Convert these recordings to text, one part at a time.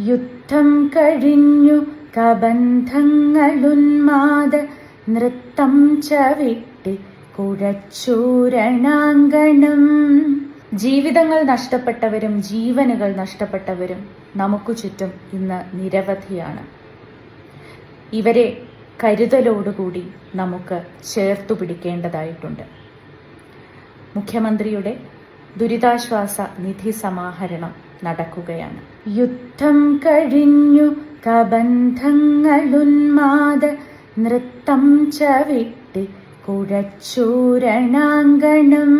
യുദ്ധം കഴിഞ്ഞു കബന്ധങ്ങളുന്മാദ നൃത്തം ചവിട്ടി കുഴച്ചൂരണാങ്കണം. ജീവിതങ്ങൾ നഷ്ടപ്പെട്ടവരും ജീവനുകൾ നഷ്ടപ്പെട്ടവരും നമുക്കു ചുറ്റും ഇന്ന് നിരവധിയാണ്. ഇവരെ കരുതലോടുകൂടി നമുക്ക് ചേർത്തു പിടിക്കേണ്ടതായിട്ടുണ്ട്. മുഖ്യമന്ത്രിയുടെ ദുരിതാശ്വാസ നിധി സമാഹരണം നടക്കുകയാണ്. യുദ്ധം കഴിഞ്ഞു കബന്ധങ്ങളുന്മാദ നൃത്തം ചവിട്ടി കുഴച്ചൂരണാങ്കണം.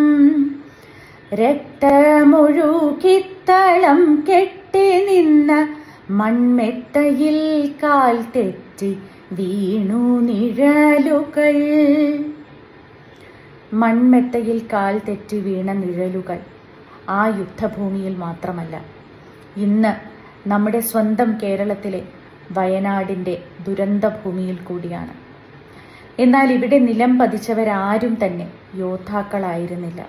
രക്തമൊഴുകിത്തളം കെട്ടി നിന്ന മൺമെത്തയിൽ കാൽ തെറ്റി വീണു നിഴലുകൾ. മൺമെത്തയിൽ കാൽ തെറ്റി വീണ നിഴലുകൾ. ആ യുദ്ധഭൂമിയിൽ മാത്രമല്ല. ഇന്ന് നമ്മുടെ സ്വന്തം കേരളത്തിലെ വയനാടിന്റെ ദുരന്തഭൂമിയിൽ കൂടിയാണ്. എന്നാൽ ഇവിടെ നിലം പതിച്ചവരാരും തന്നെ യോദ്ധാക്കളായിരുന്നില്ല.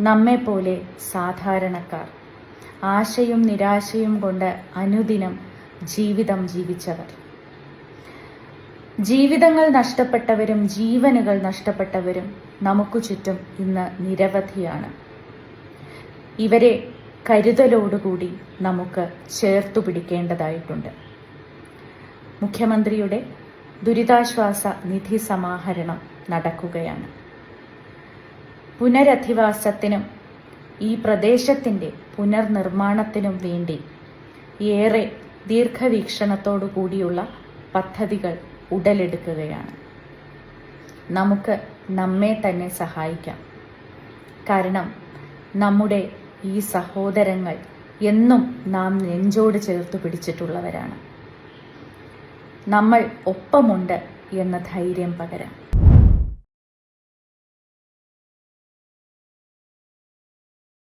നമ്മെപ്പോലെ സാധാരണക്കാർ ആശയും നിരാശയും കൊണ്ട് അനുദിനം ജീവിതം ജീവിച്ചവർ. ജീവിതങ്ങൾ നഷ്ടപ്പെട്ടവരും ജീവനുകൾ നഷ്ടപ്പെട്ടവരും നമുക്ക് ചുറ്റും ഇന്ന് നിരവധിയാണ്. ഇവരെ കരുതലോടുകൂടി നമുക്ക് ചേർത്തു പിടിക്കേണ്ടതായിട്ടുണ്ട്. മുഖ്യമന്ത്രിയുടെ ദുരിതാശ്വാസ നിധി സമാഹരണം നടക്കുകയാണ്. പുനരധിവാസത്തിനും ഈ പ്രദേശത്തിന്റെ പുനർനിർമ്മാണത്തിനും വേണ്ടി ഏറെ ദീർഘവീക്ഷണത്തോടു കൂടിയുള്ള പദ്ധതികൾ ഉടലെടുക്കുകയാണ്. നമുക്ക് നമ്മെ തന്നെ സഹായിക്കാം. കാരണം നമ്മുടെ ഈ സഹോദരങ്ങൾ എന്നും നാം നെഞ്ചോട് ചേർത്ത് പിടിച്ചിട്ടുള്ളവരാണ്. നമ്മൾ ഒപ്പമുണ്ട് എന്ന ധൈര്യം പകരാം.